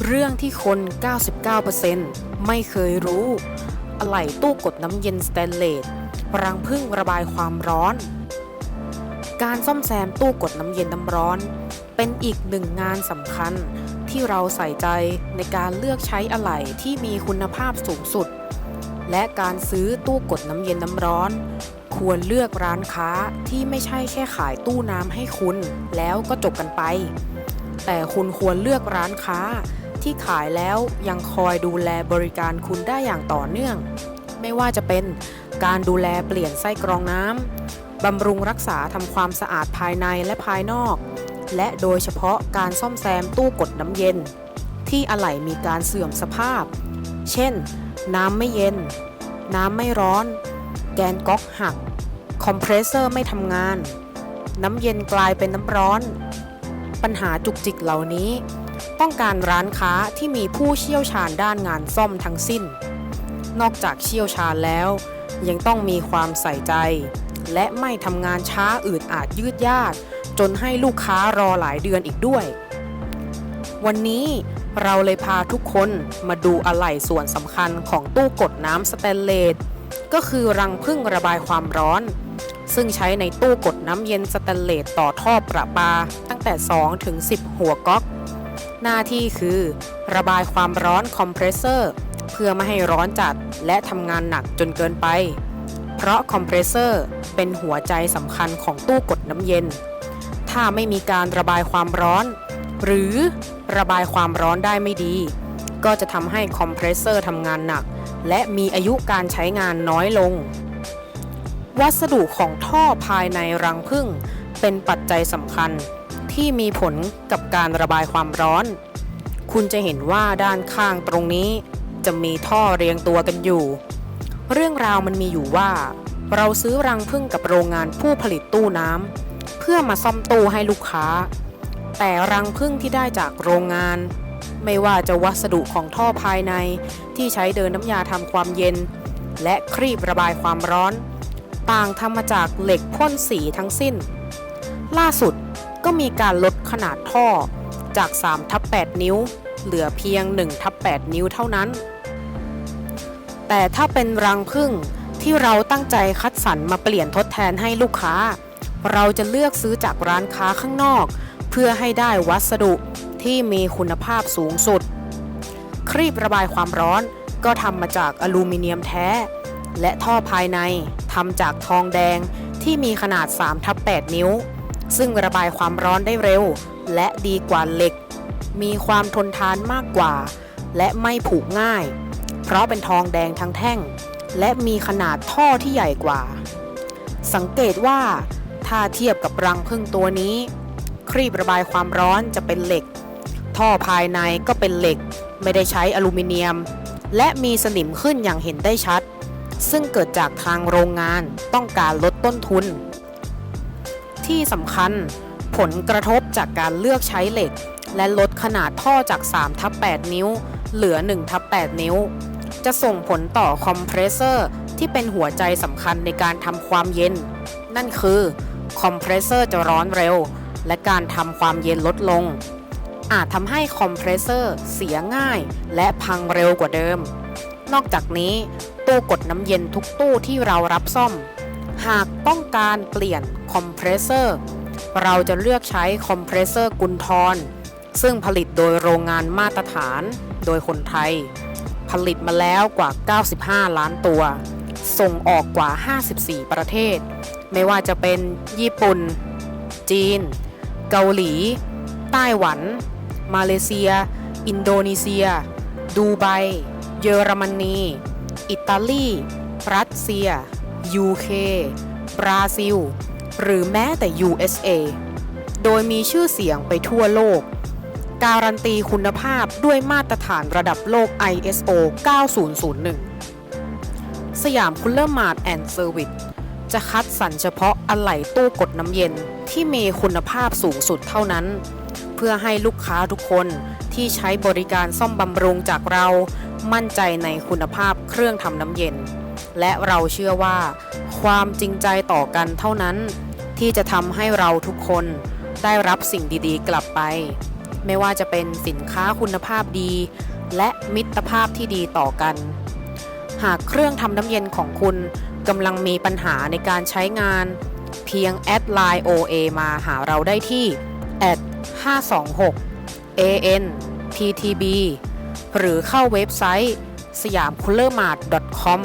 เรื่องที่คน 99%ไม่เคยรู้ อะไหล่ตู้กดน้ำเย็นสแตนเลสรังพึ่งระบายความร้อน การซ่อมแซมตู้กดน้ำเย็นน้ำร้อน เป็นอีกหนึ่งงานสำคัญที่เราใส่ใจในการเลือกใช้อะไหล่ที่มีคุณภาพสูงสุด และการซื้อตู้กดน้ำเย็นน้ำร้อน ควรเลือกร้านค้าที่ไม่ใช่แค่ขายตู้น้ำให้คุณ แล้วก็จบกันไป แต่คุณควรเลือกร้านค้า ที่ขายแล้วยังคอยดูแลบริการคุณได้อย่างต่อเนื่อง ไม่ว่าจะเป็นการดูแลเปลี่ยนไส้กรองน้ำบำรุงรักษาทำความสะอาดภายในและภายนอก และโดยเฉพาะการซ่อมแซมตู้กดน้ำเย็น ที่อะไหล่มีการเสื่อมสภาพ เช่น น้ำไม่เย็น น้ำไม่ร้อน แกนก๊อกหัก คอมเพรสเซอร์ไม่ทำงาน น้ำเย็นกลายเป็นน้ำร้อน ปัญหาจุกจิกเหล่านี้ ต้องการร้านค้าที่มีผู้เชี่ยวชาญด้านงานซ่อมทั้งสิ้น นอกจากเชี่ยวชาญแล้ว ยังต้องมีความใส่ใจ และไม่ทำงานช้าอืดอาจยืดยาดจนให้ลูกค้ารอหลายเดือนอีกด้วย วันนี้เราเลยพาทุกคนมาดูอะไหล่ส่วนสำคัญของตู้กดน้ำสแตนเลสก็คือรังพึ่งระบายความร้อน ซึ่งใช้ในตู้กดน้ำเย็นสแตนเลสต่อท่อประปา แต่2ถึง10 หัวก๊อก หน้าที่คือ ระบายความร้อนคอมเพรสเซอร์ เพื่อไม่ให้ร้อนจัดและทำงานหนักจนเกินไป เพราะคอมเพรสเซอร์เป็นหัวใจสำคัญของตู้กดน้ำเย็น ถ้าไม่มีการระบายความร้อน หรือระบายความร้อนได้ไม่ดี ก็จะทำให้คอมเพรสเซอร์ทำงานหนัก และมีอายุการใช้งานน้อยลง วัสดุของท่อภายในรังผึ้งเป็นปัจจัยสำคัญ ที่มีผลกับการระบายความร้อน คุณจะเห็นว่าด้านข้างตรงนี้จะมีท่อเรียงตัวกันอยู่ เรื่องราวมันมีอยู่ว่า เราซื้อรังผึ้งกับโรงงานผู้ผลิตตู้น้ำเพื่อมาซ่อมตู้ให้ลูกค้า แต่รังผึ้งที่ได้จากโรงงาน ไม่ว่าจะวัสดุของท่อภายในที่ใช้เดินน้ำยาทำความเย็น และครีบระบายความร้อน ต่างทำมาจากเหล็กพ่นสีทั้งสิ้น ล่าสุด ก็มีการลดขนาดท่อจาก3ทับ8นิ้ว เหลือเพียง1ทับ8นิ้วเท่านั้น แต่ถ้าเป็นรังผึ้งที่เราตั้งใจคัดสรรมาเปลี่ยนทดแทนให้ลูกค้า เราจะเลือกซื้อจากร้านค้าข้างนอก เพื่อให้ได้วัสดุที่มีคุณภาพสูงสุด ครีบระบายความร้อนก็ทำมาจากอลูมิเนียมแท้ และท่อภายในทำจากทองแดงที่มีขนาด3ทับ8นิ้ว ซึ่งระบายความร้อนได้เร็ว และดีกว่าเหล็ก มีความทนทานมากกว่า และไม่ผุง่าย เพราะเป็นทองแดงทั้งแท่ง และมีขนาดท่อที่ใหญ่กว่า สังเกตว่าถ้าเทียบกับรังพึ่งตัวนี้ ครีบระบายความร้อนจะเป็นเหล็ก ท่อภายในก็เป็นเหล็ก ไม่ได้ใช้อลูมิเนียม และมีสนิมขึ้นอย่างเห็นได้ชัดซึ่งเกิดจากทางโรงงานต้องการลดต้นทุน ที่สำคัญ ผลกระทบจากการเลือกใช้เหล็ก และลดขนาดท่อจาก3ทับ8นิ้ว เหลือ1ทับ8นิ้ว จะส่งผลต่อคอมเพรสเซอร์ที่เป็นหัวใจสำคัญในการทำความเย็น นั่นคือคอมเพรสเซอร์จะร้อนเร็ว และการทำความเย็นลดลง อาจทำให้คอมเพรสเซอร์เสียง่ายและพังเร็วกว่าเดิม นอกจากนี้ตู้กดน้ำเย็นทุกตู้ที่เรารับซ่อม หากต้องการเปลี่ยนคอมเพรสเซอร์เราจะเลือกใช้คอมเพรสเซอร์กุลทรซึ่งผลิตโดยโรงงานมาตรฐานโดยคนไทย ผลิตมาแล้วกว่า 95 ล้านตัว ส่งออกกว่า 54 ประเทศ ไม่ว่าจะเป็นญี่ปุ่น จีน เกาหลี ไต้หวัน มาเลเซีย อินโดนีเซีย ดูไบ เยอรมนี อิตาลี รัสเซีย UK บราซิล หรือแม้แต่ USA โดยมีชื่อเสียงไปทั่วโลก การันตีคุณภาพด้วยมาตรฐานระดับโลก ISO 9001 สยามคุลเลอร์มาร์ทแอนด์เซอร์วิสจะคัดสรรเฉพาะอะไหล่ตู้กดน้ำเย็นที่มีคุณภาพสูงสุดเท่านั้น เพื่อให้ลูกค้าทุกคนที่ใช้บริการซ่อมบำรุงจากเรา มั่นใจในคุณภาพเครื่องทำน้ำเย็น และเราเชื่อว่า ความจริงใจต่อกันเท่านั้น ที่จะทำให้เราทุกคนได้รับสิ่งดีๆ กลับไป ไม่ว่าจะเป็นสินค้าคุณภาพดี และมิตรภาพที่ดีต่อกัน หากเครื่องทำน้ำเย็นของคุณกำลังมีปัญหาในการใช้งาน เพียงแอดไลน์ OA มาหาเราได้ที่ 526 an ttb หรือเข้าเว็บไซต์สยามคูลเลอร์มาร์ .com